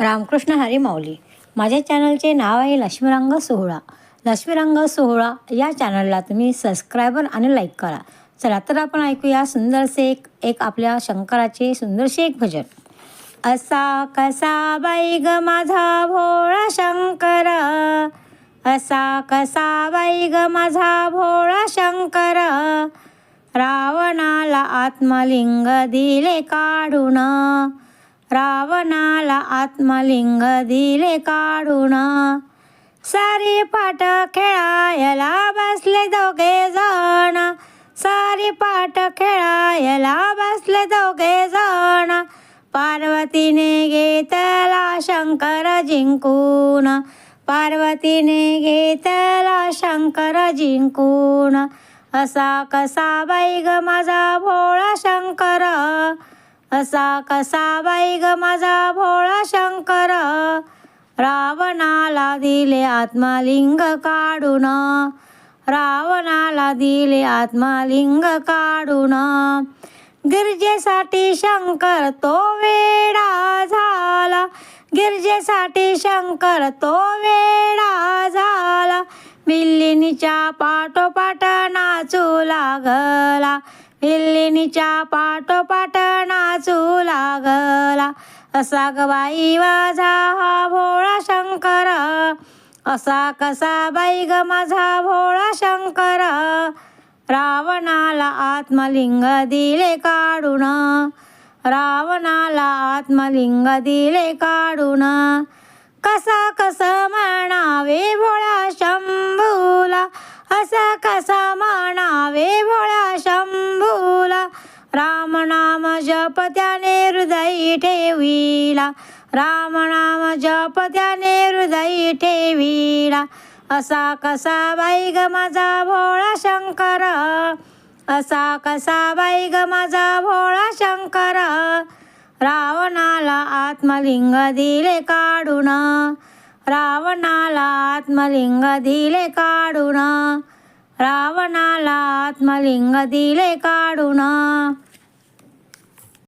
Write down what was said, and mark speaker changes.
Speaker 1: रामकृष्ण हरी माऊली. माझ्या चॅनलचे नाव आहे लक्ष्मीरंग सोहळा. लक्ष्मीरंग सोहळा या चॅनलला तुम्ही सबस्क्रायबर आणि लाईक करा. चला तर आपण ऐकूया सुंदरसे एक एक आपल्या शंकराचे सुंदरसे एक भजन. असा कसा बाई ग माझा भोळा शंकर? असा कसा बाई ग माझा भोळा शंकर? रावणाला आत्मलिंग दिले काढून. रावणाला आत्मलिंग दिले काढून. सारी पाट खेळायला बसले दोघे जण. सारी पाट खेळायला बसले दोघे जण. पार्वतीने घेतला शंकर जिंकून. पार्वतीने घेतला शंकर जिंकून. असा कसा बाई ग माझा भोळा असा कसा बाई ग माझा भोळा शंकर? रावणाला दिले आत्मालिंग काढून. रावणाला दिले आत्मालिंग काढून. गिरजेसाठी शंकर तो वेडा झाला. गिरजेसाठी शंकर तो वेडा झाला. मिल्लिनीच्या पाठोपाठ नाचू लागला. हिल्लीनीच्या पाठोपाठ नाचू लागला. असा ग बाई माझा हा भोळा शंकर. असा कसा बाई ग माझा भोळा शंकर. रावणाला आत्मलिंग दिले काढून. रावणाला आत्मलिंग दिले काढून. कसा कस म्हणावे भोळा शंभूला. असा कसा राम नाम जप त्याने हृदयी ठेविला. राम नाम जप त्याने हृदयी ठेविला. असा कसा बाई ग माझा भोळा शंकर? असा कसा बाई ग माझा भोळा शंकर? रावणाला आत्मलिंग दिले काढून. रावणाला आत्मलिंग दिले काढून. रावणाला आत्मलिंग दिले काढून.